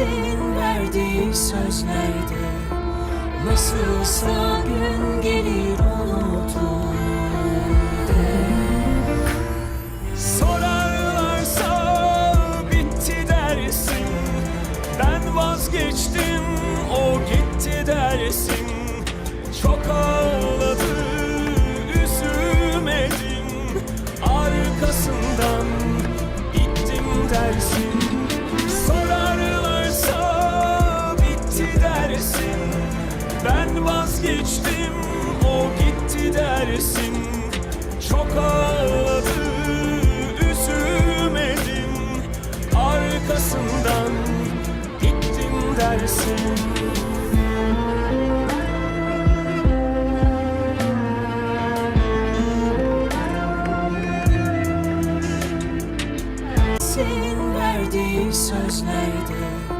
Herkesin verdiği sözlerde Nasılsa gün gelir unutur Sorarlarsa bitti dersin Ben vazgeçtim o gitti dersin. Çok ağladı bitti dersin. Ben vazgeçtim o gitti dersin. Çok ağladı üzülmedim. Arkasından gittim dersin. Herkesin verdiği sözlerde